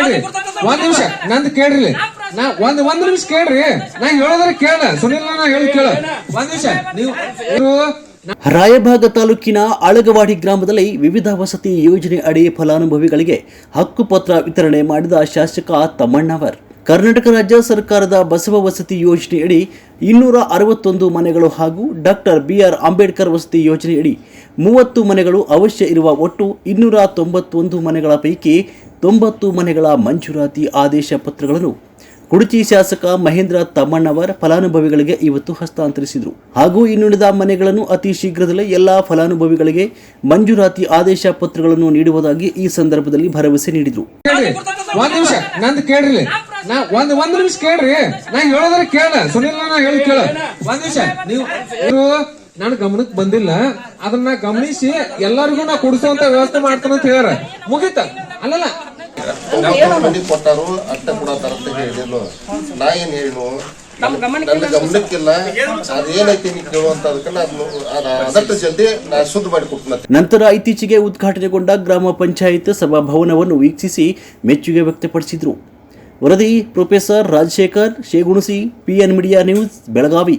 ಕೇಳ್ರಿ. ಒಂದ್ ನಿಮಿಷ. ನಂದು ಕೇಳ್ರಿ. ನಾ ಒಂದ್ ಒಂದ್ ನಿಮಿಷ ಕೇಳ್ರಿ. ನಾ ಹೇಳೋದ್ರೆ ಕೇಳ. ಸುನಿಲ್ ನಾ ಹೇಳಿ ಕೇಳ. ಒಂದ್ ನಿಮಿಷ. ನೀವು ರಾಯಭಾಗ ತಾಲೂಕಿನ ಅಳಗವಾಡಿ ಗ್ರಾಮದಲ್ಲಿ ವಿವಿಧ ವಸತಿ ಯೋಜನೆ ಅಡಿ ಫಲಾನುಭವಿಗಳಿಗೆ ಹಕ್ಕುಪತ್ರ ವಿತರಣೆ ಮಾಡಿದ ಶಾಸಕ ತಮ್ಮಣ್ಣವರ್. ಕರ್ನಾಟಕ ರಾಜ್ಯ ಸರ್ಕಾರದ ಬಸವ ವಸತಿ ಯೋಜನೆಯಡಿ ಇನ್ನೂರ ಅರವತ್ತೊಂದು ಮನೆಗಳು ಹಾಗೂ ಡಾಕ್ಟರ್ ಬಿಆರ್ ಅಂಬೇಡ್ಕರ್ ವಸತಿ ಯೋಜನೆಯಡಿ ಮೂವತ್ತು ಮನೆಗಳು ಅವಶ್ಯ ಇರುವ ಒಟ್ಟು ಇನ್ನೂರ ತೊಂಬತ್ತೊಂದು ಮನೆಗಳ ಪೈಕಿ ತೊಂಬತ್ತು ಮನೆಗಳ ಮಂಜೂರಾತಿ ಆದೇಶ ಪತ್ರಗಳನ್ನು ಕುಡಚಿ ಶಾಸಕ ಮಹೇಂದ್ರ ತಮ್ಮಣ್ಣವರ್ ಫಲಾನುಭವಿಗಳಿಗೆ ಇವತ್ತು ಹಸ್ತಾಂತರಿಸಿದರು. ಹಾಗೂ ಇನ್ನುಳಿದ ಮನೆಗಳನ್ನು ಅತಿ ಶೀಘ್ರದಲ್ಲೇ ಎಲ್ಲಾ ಫಲಾನುಭವಿಗಳಿಗೆ ಮಂಜೂರಾತಿ ಆದೇಶ ಪತ್ರಗಳನ್ನು ನೀಡುವುದಾಗಿ ಈ ಸಂದರ್ಭದಲ್ಲಿ ಭರವಸೆ ನೀಡಿದರು. ಕೇಳ್ರಿ. ಒಂದ್ ನಿಮಿಷ. ನಂದು ಕೇಳ್ರಿ. ನಾ ಒಂದ್ ಒಂದ್ ನಿಮಿಷ ಕೇಳ್ರಿ. ನಾ ಹೇಳೋದ್ರ ಕೇಳ. ಸುನಿಲ್ ನಾ ಹೇಳಿ ಕೇಳ. ಒಂದ್ ನಿಮಿಷ. ನೀವು ಇವ್ರು ನನ್ನ ಗಮನಕ್ಕೆ ಬಂದಿಲ್ಲ. ಅದನ್ನ ಗಮನಿಸಿ ಎಲ್ಲರಿಗೂ ನಾ ಕೊಡಿಸುವಂತ ವ್ಯವಸ್ಥೆ ಮಾಡ್ತಾನ ಅಂತ ಹೇಳ್ಯಾರ. ಮುಗಿತ? ಅಲ್ಲಲ್ಲ. ಮಂದಿ ಕೊಟ್ಟಾರು ಅಟ್ಟ ಕೊಡತ್ತಾರ ಅಂತ ಹೇಳಿಲ್ಲ ನಾ ಏನ್ ಹೇಳು ನನ್ನ ಗಮನಕ್ಕಿಲ್ಲ ಅದೇನೈತಿ ನೀ ಕೇಳುವಂತದಕ್ಕೆ ನಾನು ಅದಷ್ಟು ಜಲ್ದಿ ನಾ ಶುದ್ಧ ಮಾಡಿ ಕೊಡ್ತೀನಿ ನಂತರ ಇತ್ತೀಚೆಗೆ ಉದ್ಘಾಟನೆಗೊಂಡ ಗ್ರಾಮ ಪಂಚಾಯತ್ ಸಭಾಭವನವನ್ನು ವೀಕ್ಷಿಸಿ ಮೆಚ್ಚುಗೆ ವ್ಯಕ್ತಪಡಿಸಿದರು. ವರದಿ professor Rajashekhar Shegunasi PN media news Belagavi.